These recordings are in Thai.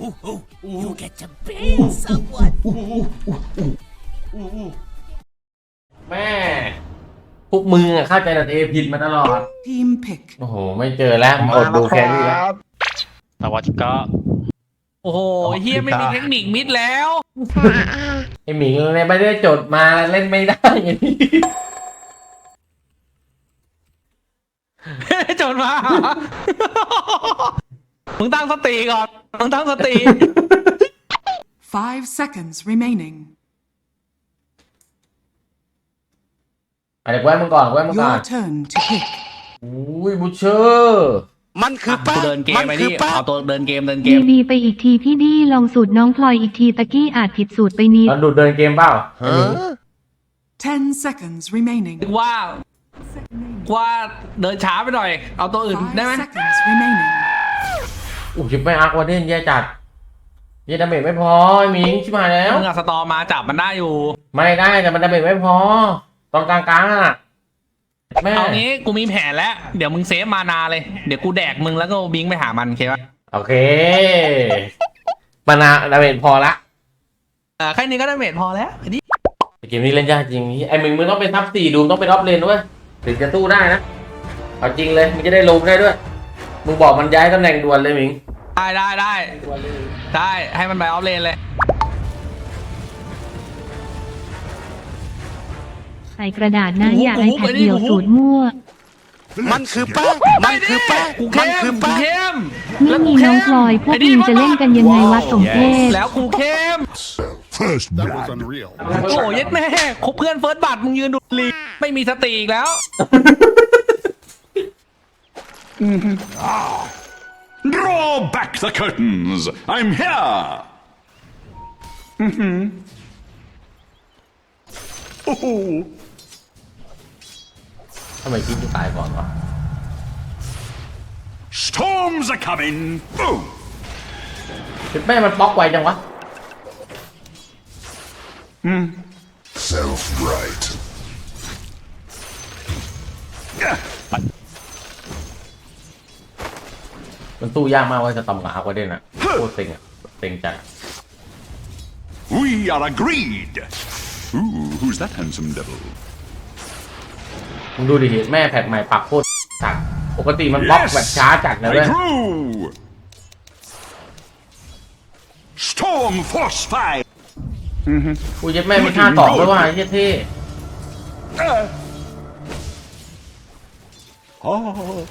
You get to bang someone. แม่ พวกมึงอะเข้าใจแต่เอผิดมาตลอด Team pick. โอ้โห ไม่เจอแล้วอดดูแค่นี้แล้ว สวัสดีครับโอ้โหเฮียไม่มีเทคนิคมิดแล้ว ไอหมิงเนี่ยไม่ได้จดมาเล่นไม่ได้ไงจนมา มึงตั้งสติก่อน มึงตั้งสติ Five seconds remaining. อะเดี๋ยวแว้มึงก่อนแว้มึงก่อน Your turn to pick. อุ้ยบูเชอร์มันคือแป้กูงเดินเกมมันไปคือนี่แป้งเอาตัวเดินเกมเดินเกดีมบีไปอีกทีพี่ดี้ลองสูตรน้องพลอยอีกทีตะกี้อาจผิดสูตรไปนิดเราดูดเดินเกมเปล่า Ten seconds remaining. ว่าว่าเดินช้าไปหน่อย เอาตัวอื่น Five ได้ไหม seconds remaining. อู้ชิบไม่อักวาเดนแย่จัดเยดาเมจไม่พอไอ้หมิงชิบหายแล้ว มึงอะสตอมาจับมันได้อยู่ ไม่ได้แต่มันดาเมจไม่พอ ตอนกลางๆอะแม่เอางี้กูมีแผนแล้ว เดี๋ยวมึงเซฟมานาเลย เดี๋ยวกูแดกมึงแล้วก็บิงไปหามันโอเคปะโอเคมานาดาเมจพอละเออแค่นี้ก็ได้เมจพอแล้วอันนี้เกมนี้เล่นยากจริงไอ้หมิงมึงต้องเป็นทับสี่ดูมต้องเป็นออฟเลนด้วยถึงจะสู้ได้นะเอาจริงเลยมึงจะได้ลงได้ด้วยมึงบอกมันย้ายตำแหน่งด่วนเลยหมิง ได้ได้ได้ได้ให้มันไปออฟเลนเลย ใส่กระดาษนะโอ้โหอย่าไอแพดเดี่ยวโอ้โหสูตรมั่ว มันคือแป้งมันคือแป้งกูมัเข้นมคือกูแป้งเข้มไม่มีน้องพลอยพวกมึงจะเล่นกันยังไงวะสมเพศแล้วกูเข้ม First that was unreal. โอ้โหยัดแม่คบเพื่อนเฟิร์สบัตรมึงยืนดูลีไม่มีสติอีกแล้ว Draw back the curtains. I'm here. Oh, ทำไมคิดจะตายก่อนวะ storms are coming. Boom. คือแม่มันบล็อกไวจังวะ Self right. มันสู้ยากมากเว่าจะตำกับอาร์ควาเดนอะโคตรเซ็งอะเซ็งจัด We are agreed. Ooh, who's that handsome devil? มึงดูดิแม่แพทใหม่ปรับโคตรจัดปกติมันบล็อกแบบช้าจัดนะ I เว้ย grew. Storm force five. กูยัดแม่มีท่าต่อด้วยว่าไอ้เหี้ยเท่ Oh.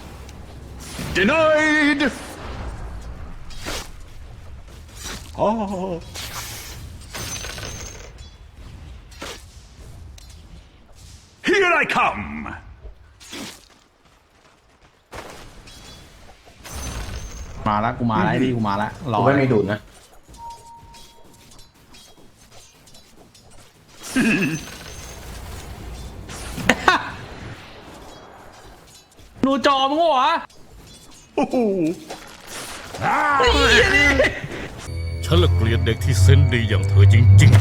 Denied. Oh. Here I come. มาแล้วกูมาแล้วไอ้นี่กูมาแล้วรอกูไม่มีดูดนะดูจอมึงวะ Oh. ฉันละเกลียดเด็กที่เซนส์ดีอย่างเธอจริง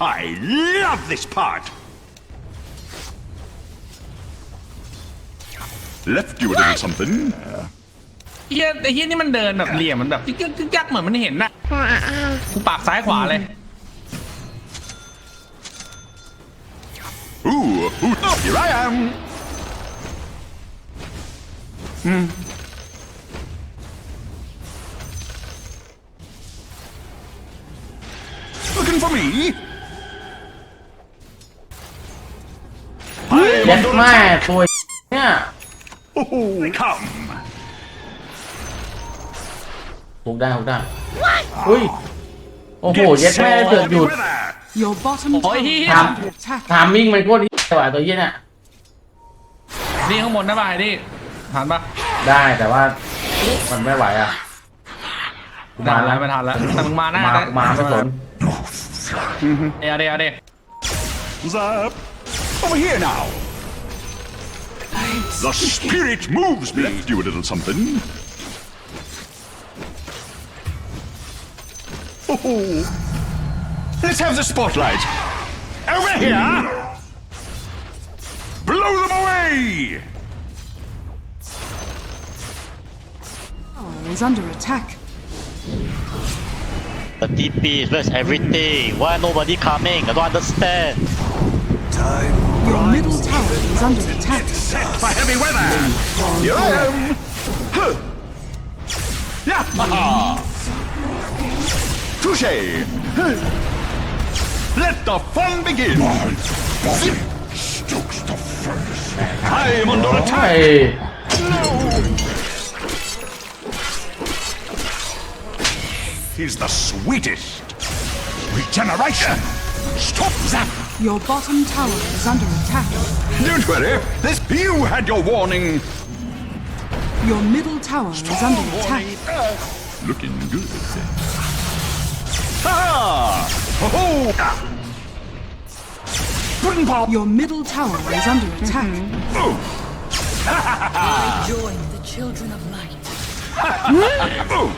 I love this part. Left you a little something. เฮียไอ้เฮียนี่มันเดินแบบเหลี่ยมมันแบบจิ๊กจิ๊กจิ๊กจักเหมือนมันเห็นน่ะกูปากซ้ายขวาเลย Ooh, ooh, here I am. Looking for me? เย็ดแม่ตัวเนี่ย Oh, come. ฮุกได้ฮุกได้อุ้ยโอ้โหเย็ดแม่เสือกหยุด Weather. Your bottom Oh, tower he- is Tham- under attack. ทามมิ่งมันโคตรเหี้ยว่ะตัวเหี้ยเนี่ยนี่ข้างบนได้ป่ะไอ้นี่ทันปะได้แต่ว่ามันไม่ไหวอะกูทัมานแล้แล้ววไม่ทันแล้วแต่มึงมาหน้ามาได้มาไม่สนเดี๋ยวเดี๋ยวเดี๋ยว Zap. Over here now. The spirit moves me. Left you a little something. Let's have the spotlight. Over here. Blow them away. Oh, tower is under attack. The TP where's everything why nobody coming I don't understand Time Your middle tower is under attack. Set for heavy weather. Yum. Huh. Yeah. Touche! Let the fun begin! My body stokes the furnace. I am under attack! No! He's the sweetest! Regeneration! Stop that! Your bottom tower is under attack. Don't worry, this you had your warning. Your middle tower is under attack. Looking good, Ha! Oh! Pudding pop. Your middle tower is under attack. Oh! Join the children of light. Oh!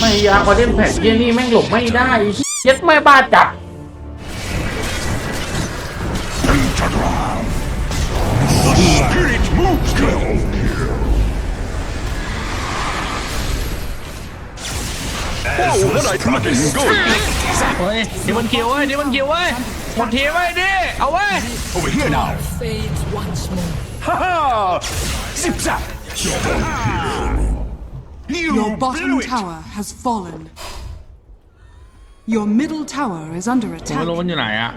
ไม่ยากกว่าเล่นแผ่นเยี่ยนี่แม่งหลบไม่ได้เย็ดไม่บ้าจัด Pentagram. The spirit moves me. เฮ้ยเดี๋ยวมันคิวเว้ยเดี๋ยวมันคิวเว้ยหมดทีเว้ยดิเอาเว้ย Over here now. Fades once more. Ha ha! Zip zap. You Your bottom blew it. tower has fallen. Your middle tower is under ผมไม่ attack. รู้มันอยู่ไหนอะ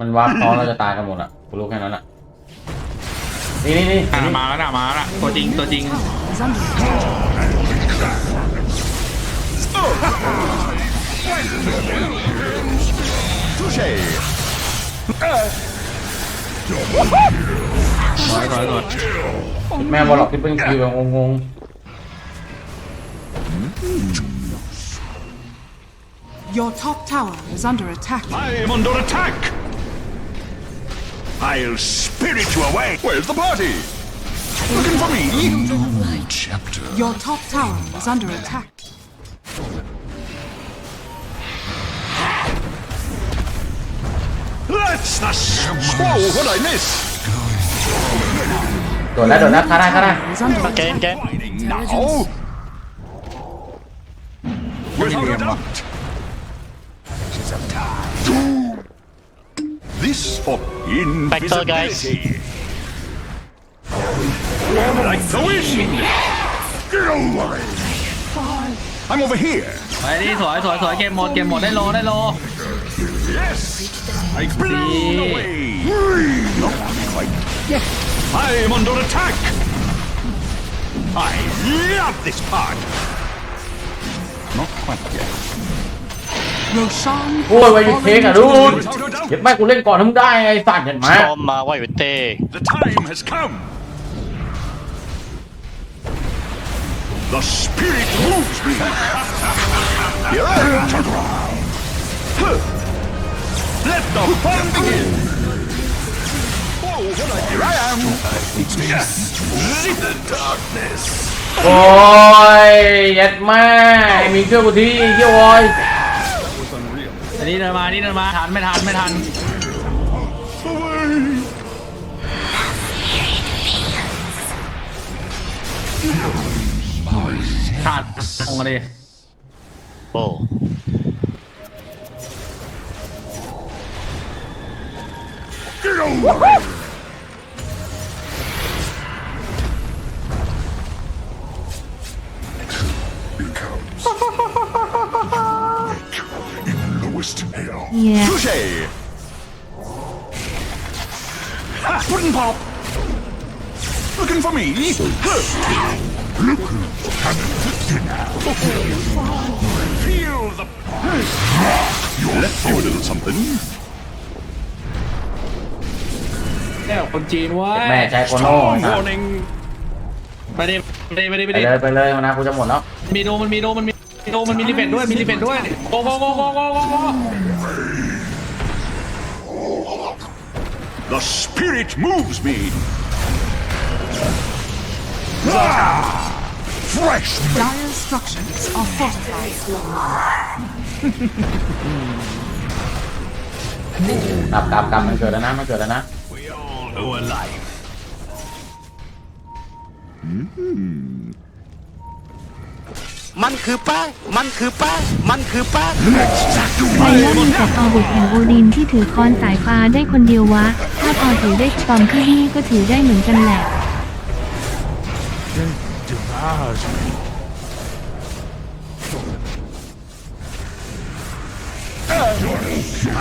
มันวาร์ปท้องเราจะตายกันหมดอะกูรู้แค่นั้นแหละนี่นี่นี่อะมาแล้วนะมาแล้วนะตัวจริงตัวจริง Tower is under attack. Touche. สวยสวยสวย แม่บอลล็อกที่เป็นคิวแบบงง Your top tower is under attack. I am under attack. I'll spirit you away. Where's the party? Looking for me? Chapter. Your top tower is under attack. Whoa! What I miss? ๆโดดแล้วโดดแล้วฆ่าได้ฆ่าได้ Is under เกน attack. เกน Fighting now. Without a doubt. This for Back to guys. invisibility. Like the wind. Get away. I'm over here. ไปดิสวยสวยสวยเกมหมดเกมหมดได้โลได้โล Yes! I blown away! Not quite. Yes. I'm under attack! I love this part! Not quite yet. Ôi mày thế cả đúng Thế mày cũng lên còn không ได้ hay phản nhận má Storm mà quay về tê The time has come The spirit moves me You're out around Huh. Let the fun begin. Oh, what I here I am. Yes. Zip the darkness. โอ้ยเย็ดแม่มีเชื่อกูทีเยี่ยวอยอันนี้เดินมาอันนี่เดินมาทันไม่ทันไม่ทัน Away. ขาดตรงกันดิโอ้ Get away. Becomes in lowest hell. Yeah. Touche! Ha! Pudding pop! Looking for me? Huh. Look who's coming to dinner. Feel the... Let's do a little something. แก้วคนจีนเว้ยแม่ใช้โคโน่ Strong สัตว์ warning. ไปดิไปดิไปดิไปไปดิเลยไปเลยมานะกูจะหมดแล้วมีโดมันมีโดมันมีโดมันมีรีเฟนด้วยมีรีเฟนด้วยโกโกโกโกโกโกโก The spirit moves me. Ah! Fresh Dire structures are fortified. กลับกลับกลับมันเกิดแล้วนะมันเกิดแล้วนะ We all know a life. มันคือแป้งมันคือแป้งมันคือแป้งใครว่ามีแต่อบุตรแห่งโอดินที่ถือค้อนสายฟ้าได้คนเดียววะ ถ้าพอถือได้ตอนที่นี่ก็ถือได้เหมือนกันแหละ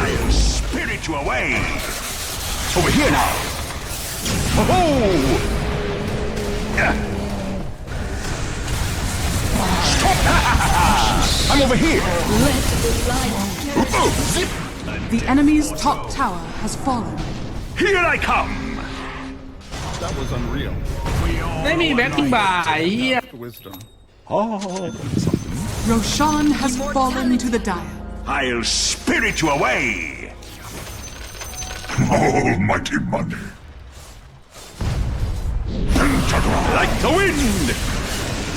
I'll spirit you away. Over here now. Oh! Stop! I'm over here. Oh, zip. The enemy's top tower has fallen. Here I come. ไม่มีแบ็คกิ้งบาร์ไอ้เหี้ย Roshan has fallen to the dire. I'll spirit you away. Almighty money. Like the wind.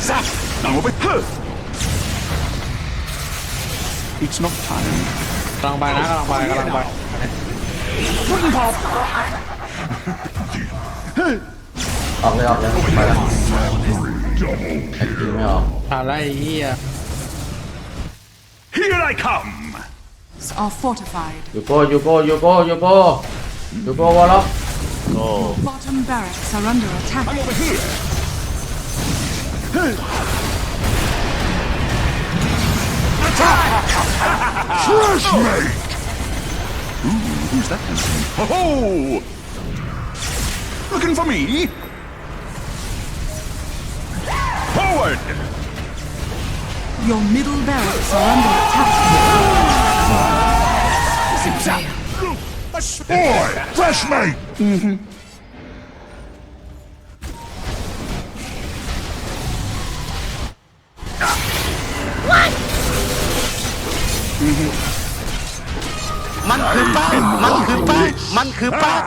Zap. Now over here. It's not time. กำลังไปนะกำลังไปกำลังไปออกเลยออกเลยไปแล้วไอ้จริงไม่ออกผ่านแล้วไอ้เหี้ย Here I come. Are fortified. ยูโกยูโกยูโกยูโกยูโกวอลล็อก Go. Bottom barracks are under attack. I'm over here. Attack! Trash mate! Ooh, who's that? Ho ho! Looking for me? Forward! Your middle barracks are under attack. A spoil! Fresh mate! Mm-hmm. คือแป้งมันคือแป้งมันคือแป้ง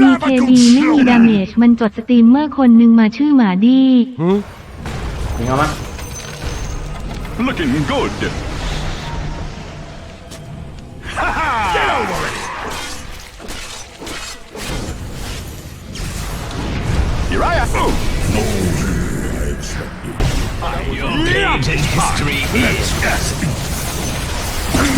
BKB ไม่มีดาเมจมันจดสตรีมเมอร์คนหนึ่งมาชื่อหมาดี้จริงเอามั้ย Looking good. Get over it. Here I am. Your days in history is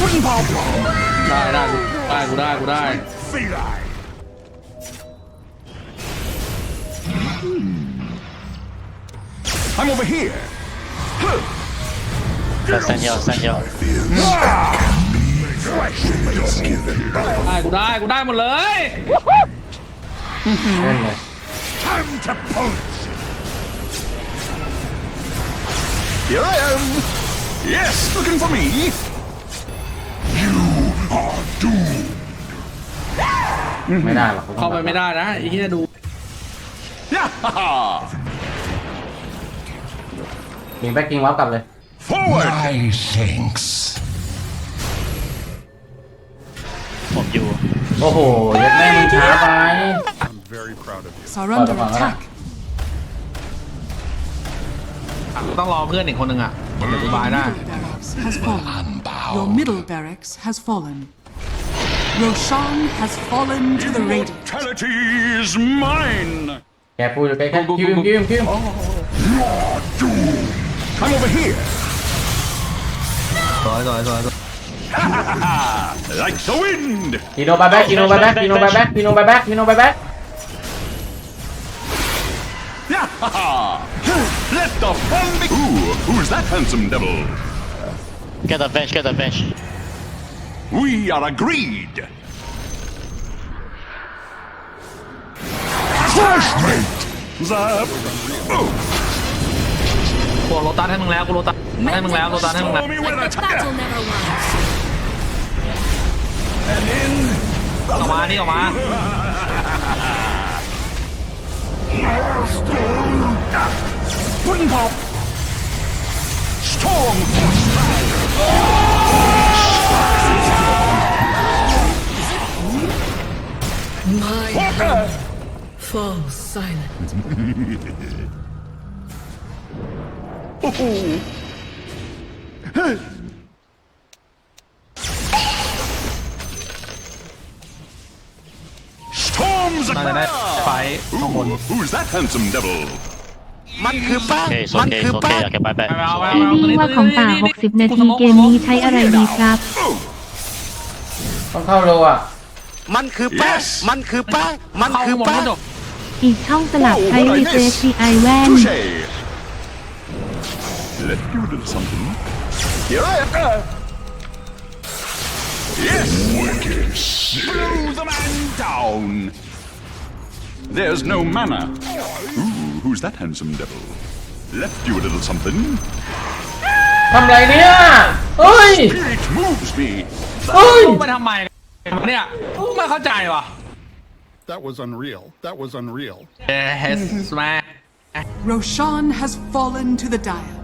Wooden power. ได้ได้กูได้กูได้กูได้ Feline. I'm over here. Let's send you, send you. Fresh meat given by ได้กูได้กูได้หมดเลย เล่นเล ไม่ได้หรอกเข้าไปไม่ได้นะไอ้เหี้ยดู Yahaha! ยิงแบ็กกิ้งวับกลับเลย Forward. My thanks. ผมอยู่ โอ้โหยัดแม่มึงช้าไป Are under Hold on, hold on. attack. ต้องรอเพื่อนอีกคนหนึ่งอะเดี๋ยวกูบายได้ Middle barracks has fallen. Your middle barracks has fallen. Roshan has fallen to the raid. Immortality is mine! Careful, okay, him, him, him. Oh. Come over here. No. Go, go, go, like the wind. You know my back. You know my back. You know my back. You know my back. You know my back. Let the fun begin. Ooh, who's that handsome devil? Get the bench. Get the bench. We are agreed. Flashmate! Zap! Oh. กูโรตัสให้มึงแล้วกูโรตัสให้มึงแล้วโรตัสให้มึงแล้ว Show me Like where the to battle never lies. ออกมานี่ออกมา Pudding pop. Storm force. My hand falls silent. Storms น่าจะได้ occur. ไฟข้างบน Ooh, who's that handsome devil? มันคือแป้ง Okay, it's มัน okay, คือ it's แป้ okay. ง Okay, bye bye. ไปเอาไปพี่เอานี่ว่าของป่า 60 นาทีเกมนี้ใช้อะไรดีครับ ต้องเข้าโลอะ มันคือแป้ง Yes มันคือแป้ง มันเข้าคือหมดแป้ก็งจบอีกช่องสลับใช้ Whoa, what รี I เฟรช miss? ดีไอแว่น Touche. Let you do something. Here I am. Yes. Wicked Blow the man down. There's no manner. Ooh, who's that handsome devil? Left you a little something. ทำไรเนี่ยเฮ้ย Spirit moves me. เฮ้ย ลงไปทำไม เนี่ยไม่เข้าใจว่ะ That was unreal. That was unreal. เอเฮสแม่ Roshan has fallen to the Dire.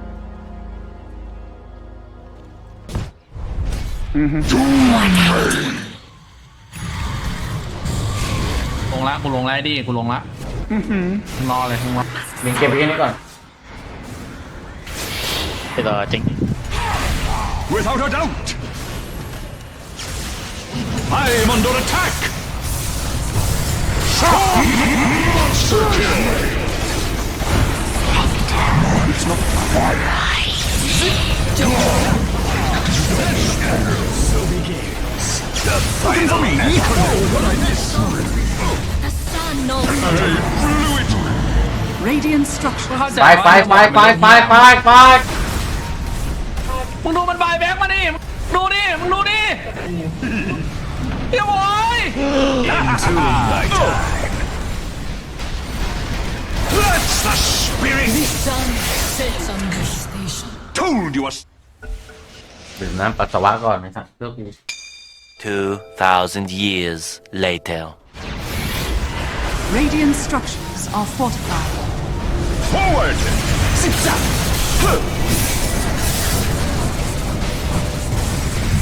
ลงละกูลงละไอ้ดิกูลงละมึงรอเลยมึงรอมิงเก็บไปแค่นี้ก่อน Wait, uh, I think Without a doubt. I'm under attack. Monster kill. It's not The final me. What I miss. The sun knows I blew it. Radiant structure. เข้าใจ ไปไปไปไปไปไปไป มึงดูมันบายแบ็กมาดิมึงดูดิมึงดูดิ เฮียบอย That's the spirit. sun sits on the station. Told you a ดื่มน้ำปัสสาวะก่อนนะครับเพื่อกู 2,000 years later Radiant structures are fortified. forward. Zip-zap. Huh.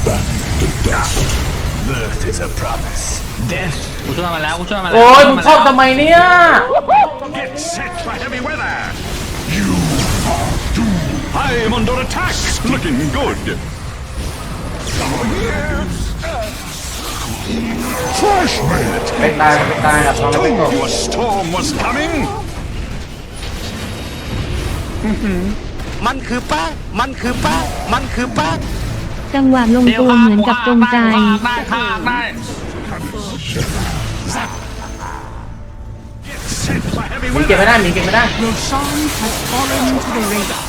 Back to dust. Birth is a promise. Death กูช่วยมันแล้วกูช่วยมันแล้ว โอ้ยมึงชอบทำไมเนี่ย Get set for heavy weather! You are doomed! I'm under attack! Looking good! Fresh meat! เป็นตายเป็นตายครับทำอะไรไม่ต Told ก you a storm was coming! มันคือแป้งมันคือแป้งมันคือแป้ง จังหวะลงเดี๋ยวตัวข้าเหมือนกับจงใจข้างได้ข้างได้ Get set for heavy มิงเก็บ weather! ไม่ได้มิงเก็บไม่ได้ Roshan has fallen to the Radiant.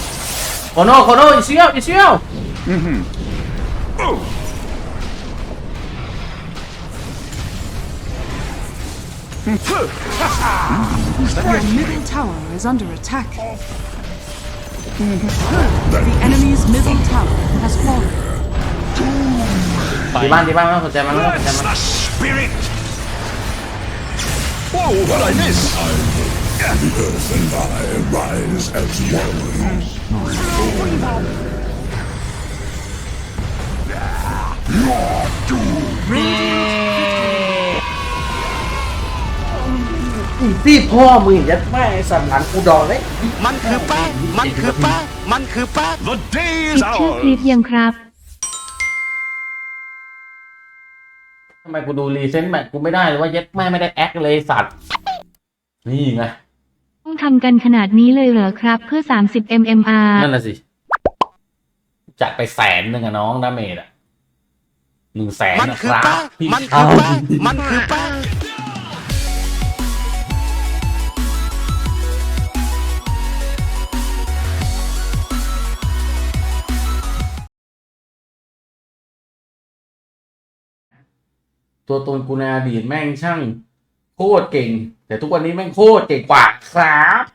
โคโน่โคโน่อีเชียวอีเชียว Oh. Your middle tower is under attack. The enemy's middle tower has fallen. ที่บ้านที่บ้านไม่ต้องสนใจมันไม่ต้องสนใจ That's มัน the spirit! Whoa, what I miss? The earth and I rise as one. You're doomed. พี่พ่อมึงยัดแม่ไอ้สัตว์หลังกูดองเลยมันคือแป้งมันคือแป้งมันคือแป้ง The day ปิ is ดชื่อคลิป ours. ยังครับ ทำไมกูดูรีเซนต์แบบกูไม่ได้เลยว่ายัดแม่ไม่ได้แอคเลยไอ้สัตว์ นี่ไง ต้องทำกันขนาดนี้เลยเหรอครับ เพื่อ 30 mmR นั่นน่ะสิ จัดไปแสนหนึ่งอะน้องดาเมจอะหนึ่งแสนมันนะคืคอรับแป้งพี่มันชาคือยแป้งมันคือแป้ง ตัวตนกูในอดีตแม่งช่างโคตรเก่ง แต่ทุกวันนี้แม่งโคตรเก่งกว่าครับ